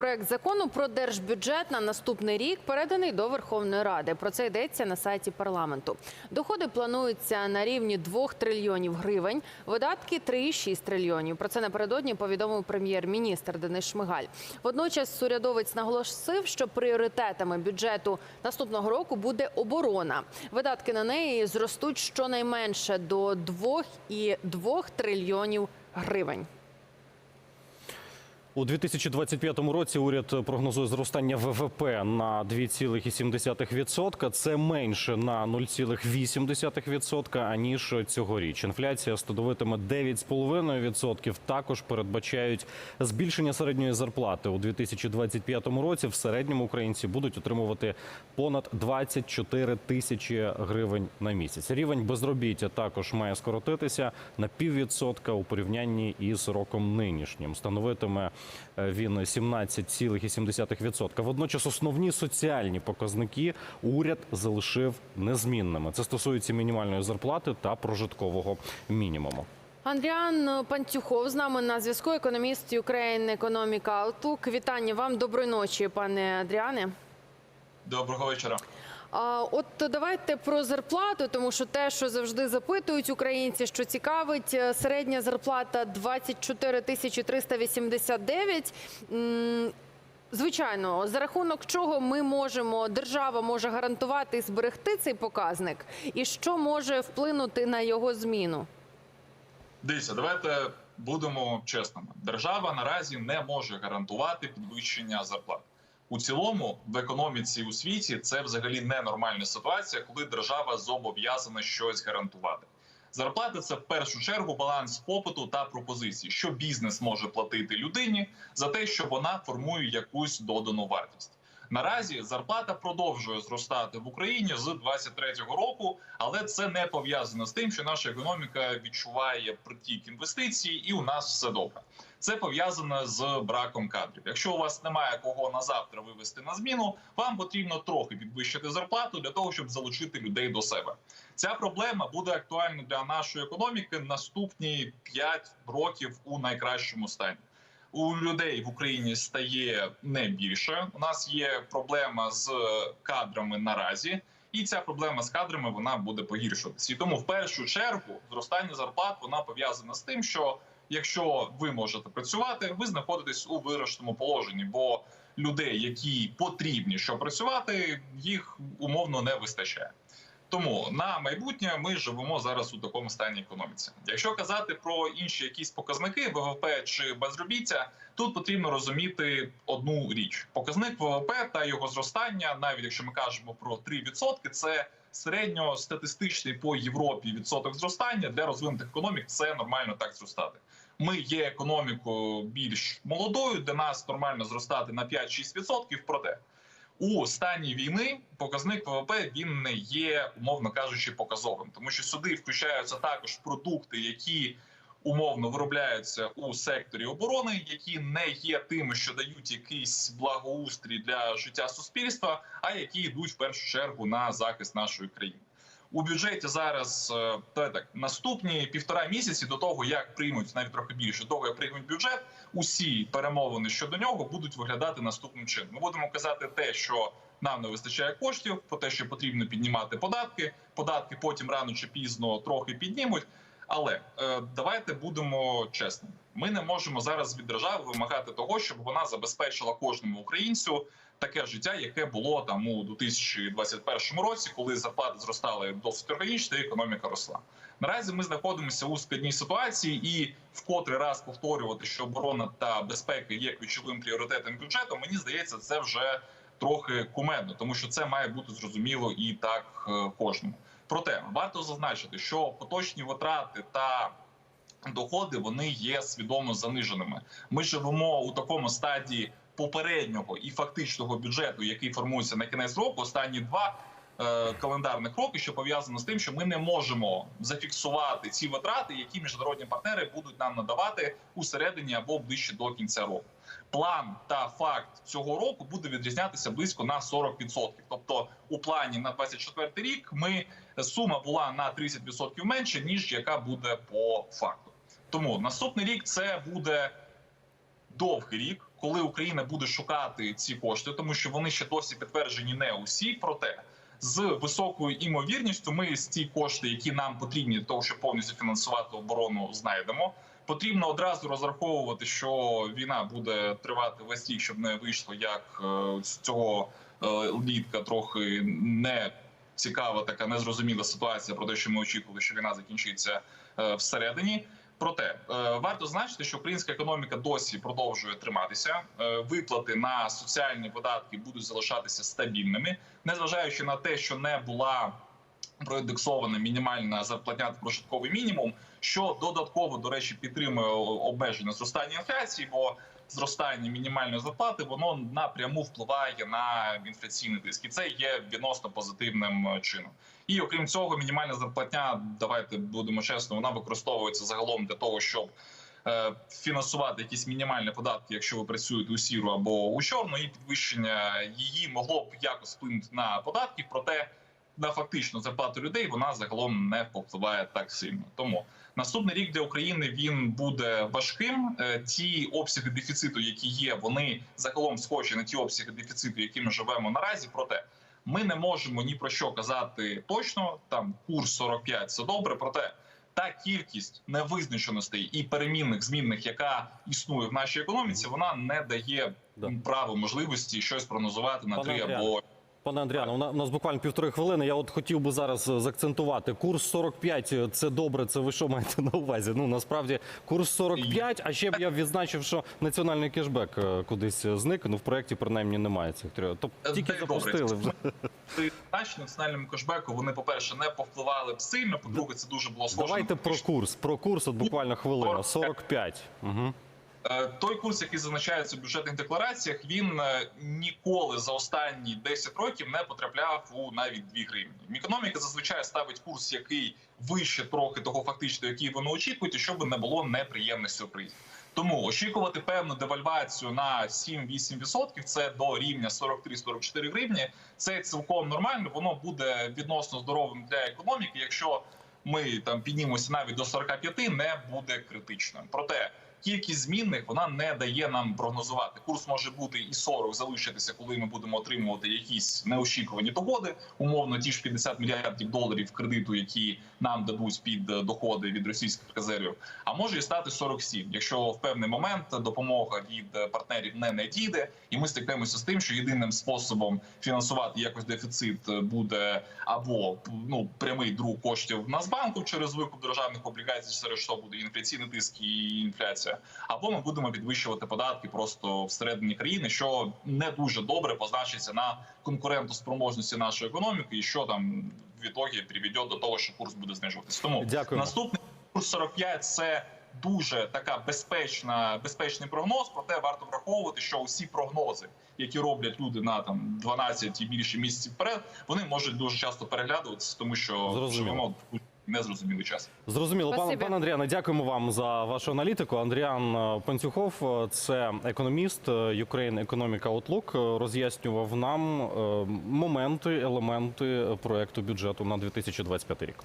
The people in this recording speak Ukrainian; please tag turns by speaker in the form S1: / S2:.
S1: Проект закону про держбюджет на наступний рік переданий до Верховної Ради. Про це йдеться на сайті парламенту. Доходи плануються на рівні 2 трильйонів гривень, видатки 3,6 трильйонів. Про це напередодні повідомив прем'єр-міністр Денис Шмигаль. Водночас урядовець наголосив, що пріоритетами бюджету наступного року буде оборона. Видатки на неї зростуть щонайменше до 2,2 трильйонів гривень.
S2: У 2025 році уряд прогнозує зростання ВВП на 2,7%. Це менше на 0,8% аніж цьогоріч. Інфляція становитиме 9,5%. Також передбачають збільшення середньої зарплати у 2025 році. В середньому українці будуть отримувати понад 24 тисячі гривень на місяць. Рівень безробіття також має скоротитися на піввідсотка у порівнянні із роком нинішнім. Становитиме він 17,7%. Водночас основні соціальні показники уряд залишив незмінними. Це стосується мінімальної зарплати та прожиткового мінімуму.
S1: Андріан Пантюхов з нами на зв'язку. Економіст Ukraine Economic Outlook. Вітання вам. Доброї ночі, пане Адріане.
S3: Доброго вечора.
S1: От давайте про зарплату, тому що те, що завжди запитують українці, що цікавить, е, середня зарплата 24 тисячі 389. М, Звичайно, за рахунок чого ми можемо, держава може гарантувати і зберегти цей показник, і що може вплинути на його зміну?
S3: Дивіться, давайте будемо чесними. Держава наразі не може гарантувати підвищення зарплат. У цілому, в економіці у світі це взагалі ненормальна ситуація, коли держава зобов'язана щось гарантувати. Зарплати це в першу чергу баланс попиту та пропозиції, що бізнес може платити людині за те, що вона формує якусь додану вартість. Наразі зарплата продовжує зростати в Україні з 23-го року, але це не пов'язано з тим, що наша економіка відчуває притік інвестицій, і у нас все добре. Це пов'язано з браком кадрів. Якщо у вас немає кого на завтра вивести на зміну, вам потрібно трохи підвищити зарплату для того, щоб залучити людей до себе. Ця проблема буде актуальна для нашої економіки наступні 5 років у найкращому стані. У людей в Україні стає не більше. У нас є проблема з кадрами наразі, і ця проблема з кадрами вона буде погіршуватися. І тому в першу чергу зростання зарплат вона пов'язана з тим, що якщо ви можете працювати, ви знаходитесь у виграшному положенні, бо людей, які потрібні, щоб працювати, їх умовно не вистачає. Тому на майбутнє ми живемо зараз у такому стані економіці. Якщо казати про інші якісь показники ВВП чи безробіття, тут потрібно розуміти одну річ: показник ВВП та його зростання, навіть якщо ми кажемо про 3%, це середньостатистичний по Європі відсоток зростання для розвинутих економік. Це нормально так зростати. Ми є економікою більш молодою, де нас нормально зростати на 5-6%, проте у стані війни показник ВВП він не є, умовно кажучи, показовим, тому що сюди включаються також продукти, які умовно виробляються у секторі оборони, які не є тими, що дають якийсь благоустрій для життя суспільства, а які йдуть в першу чергу на захист нашої країни. У бюджеті зараз е, так наступні півтора місяці до того, як приймуть навіть трохи більше того, як приймуть бюджет, усі перемовини щодо нього будуть виглядати наступним чином. Ми будемо казати те, що нам не вистачає коштів, про те, що потрібно піднімати податки. Податки потім рано чи пізно трохи піднімуть. Але е, давайте будемо чесними. Ми не можемо зараз від держави вимагати того, щоб вона забезпечила кожному українцю таке життя, яке було там у 2021 році, коли зарплати зростали досить органічно, і економіка росла. Наразі ми знаходимося у складній ситуації, і вкотре раз повторювати, що оборона та безпека є ключовим пріоритетом бюджету. Мені здається, це вже трохи кумедно, тому що це має бути зрозуміло і так е, кожному. Проте варто зазначити, що поточні витрати та доходи вони є свідомо заниженими. Ми живемо у такому стадії попереднього і фактичного бюджету, який формується на кінець року. Останні два е, календарних роки, що пов'язано з тим, що ми не можемо зафіксувати ці витрати, які міжнародні партнери будуть нам надавати у середині або ближче до кінця року. План та факт цього року буде відрізнятися близько на 40%. Тобто, у плані на 24 рік ми сума була на 30% менше ніж яка буде по факту. Тому наступний рік це буде довгий рік, коли Україна буде шукати ці кошти, тому що вони ще досі підтверджені не усі. Проте з високою імовірністю ми з ті кошти, які нам потрібні для того, щоб повністю фінансувати оборону, знайдемо. Потрібно одразу розраховувати, що війна буде тривати весь рік, щоб не вийшло як е, з цього е, літка трохи не цікава, така незрозуміла ситуація про те, що ми очікували, що війна закінчиться е, всередині. Проте е, варто значити, що українська економіка досі продовжує триматися. Е, Виплати на соціальні видатки будуть залишатися стабільними, незважаючи на те, що не була проіндексована мінімальна зарплатня прожитковий мінімум, що додатково до речі підтримує обмеження зростання інфляції, бо зростання мінімальної зарплати воно напряму впливає на інфляційний тиск, і це є відносно позитивним е, чином. І окрім цього, мінімальна зарплатня, давайте будемо чесно, вона використовується загалом для того, щоб е, фінансувати якісь мінімальні податки, якщо ви працюєте у сіру або у чорну, і підвищення її могло б якось вплинути на податки, проте на фактичну зарплату людей вона загалом не повпливає так сильно. Тому наступний рік для України він буде важким. Е, Ті обсяги дефіциту, які є, вони загалом схожі на ті обсяги дефіциту, які ми живемо наразі. Проте ми не можемо ні про що казати точно. Там курс 45 – це добре, проте. Та кількість невизначеностей і перемінних змінних, яка існує в нашій економіці, вона не дає
S2: Да.
S3: право можливості щось прогнозувати на три або
S2: Пане Андріано, у на- нас буквально півтори хвилини. Я от хотів би зараз е, заакцентувати. Курс 45 – це добре. Це ви що маєте на увазі? Ну насправді курс 45, а ще б я відзначив, що національний кешбек е, кудись зник. Ну в проєкті принаймні немає цих трьох. Тобто тільки запустили вже.
S3: Наші національному кешбеку вони, по-перше, не повпливали б сильно. По-друге, це дуже було схоже.
S2: Давайте про курс. Про курс от буквально хвилина. 45. Угу.
S3: Е, той курс, який зазначається в бюджетних деклараціях, він е, ніколи за останні 10 років не потрапляв у навіть 2 гривні. Економіка зазвичай ставить курс, який вище трохи того фактично, який вони очікують, щоб не було неприємних сюрпризів. Тому очікувати певну девальвацію на 7-8% – це до рівня 43-44 гривні. Це цілком нормально. Воно буде відносно здоровим для економіки. Якщо ми там піднімемося навіть до 45, не буде критичним. Проте кількість змінних вона не дає нам прогнозувати. Курс може бути і 40 залишитися, коли ми будемо отримувати якісь неочікувані догоди. Умовно, ті ж 50 мільярдів доларів кредиту, які нам дадуть під доходи від російських резервів. А може і стати 47, якщо в певний момент допомога від партнерів не надійде, і ми стикнемося з тим, що єдиним способом фінансувати якось дефіцит буде або ну прямий друг коштів Нацбанку через викуп державних облігацій, через що буде інфляційний тиск і інфляція, або ми будемо підвищувати податки просто всередині країни, що не дуже добре позначиться на конкурентоспроможності нашої економіки, і що там в ітогі приведе до того, що курс буде знижуватися. Тому
S2: Дякуємо.
S3: наступний курс 45 – це дуже така безпечна, безпечний прогноз. Проте варто враховувати, що усі прогнози, які роблять люди на там 12 і більше місяців вперед, вони можуть дуже часто переглядуватися, тому що живемо незрозумілий час.
S2: Зрозуміло, пане
S1: пан
S2: пане Андріане, дякуємо вам за вашу аналітику. Андріан е, Панцюхов, е, це економіст е, Ukraine Economic Outlook, роз'яснював нам моменти, елементи проекту бюджету на 2025 рік.